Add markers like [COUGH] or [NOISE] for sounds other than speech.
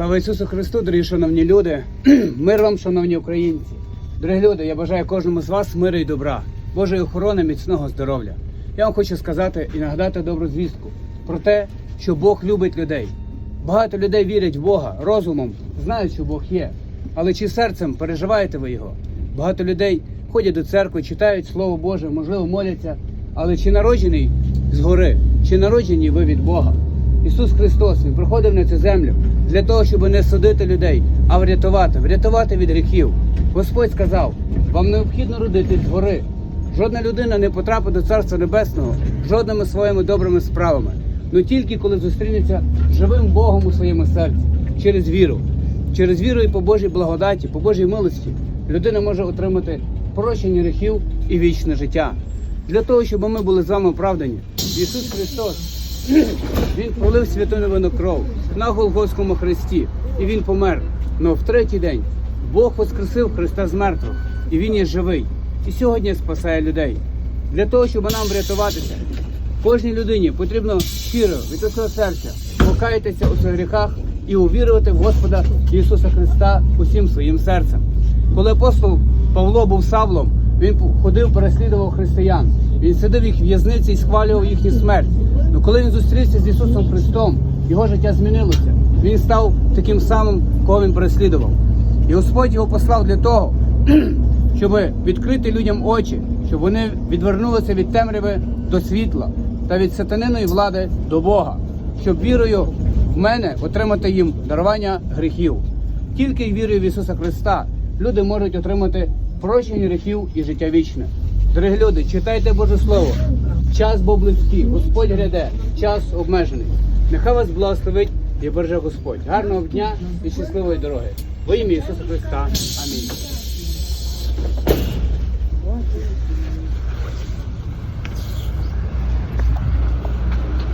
Слава Ісусу Христу, дорогі шановні люди, [CLEARS THROAT] мир вам, шановні українці. Дорогі люди, я бажаю кожному з вас миру і добра, Божої охорони, міцного здоров'я. Я вам хочу сказати і нагадати добру звістку про те, що Бог любить людей. Багато людей вірять в Бога розумом, знають, що Бог є. Але чи серцем переживаєте ви його? Багато людей ходять до церкви, читають Слово Боже, можливо, моляться. Але чи народжений згори, чи народжені ви від Бога? Ісус Христос Він приходив на цю землю для того, щоб не судити людей, а врятувати, врятувати від гріхів. Господь сказав: вам необхідно родитись згори. Жодна людина не потрапить до Царства Небесного жодними своїми добрими справами. Ну тільки коли зустрінеться живим Богом у своєму серці через віру. Через віру і по Божій благодаті, по Божій милості людина може отримати прощення гріхів і вічне життя. Для того, щоб ми були з вами оправдані, Ісус Христос Він пролив святу невинну кров на Голгофському хресті, і Він помер. Но в третій день Бог воскресив Христа з мертвих, і Він є живий. І сьогодні спасає людей. Для того, щоб нам врятуватися, кожній людині потрібно щиро від усього серця покаятися у своїх гріхах і увірувати в Господа Ісуса Христа усім своїм серцем. Коли апостол Павло був Савлом, він ходив, переслідував християн. Він сидив їх в в'язниці і схвалював їхню смерть. Ну коли він зустрівся з Ісусом Христом, його життя змінилося. Він став таким самим, кого він переслідував. І Господь його послав для того, [CLEARS THROAT] щоб відкрити людям очі, щоб вони відвернулися від темряви до світла та від сатаниної влади до Бога, щоб вірою в мене отримати їм дарування гріхів. Тільки вірою в Ісуса Христа люди можуть отримати прощення гріхів і життя вічне. Дорогі люди, читайте Боже Слово. Час був близький, Господь гряде, час обмежений. Нехай вас благословить і береже Господь. Гарного дня і щасливої дороги. Во ім'я Ісуса Христа. Амінь.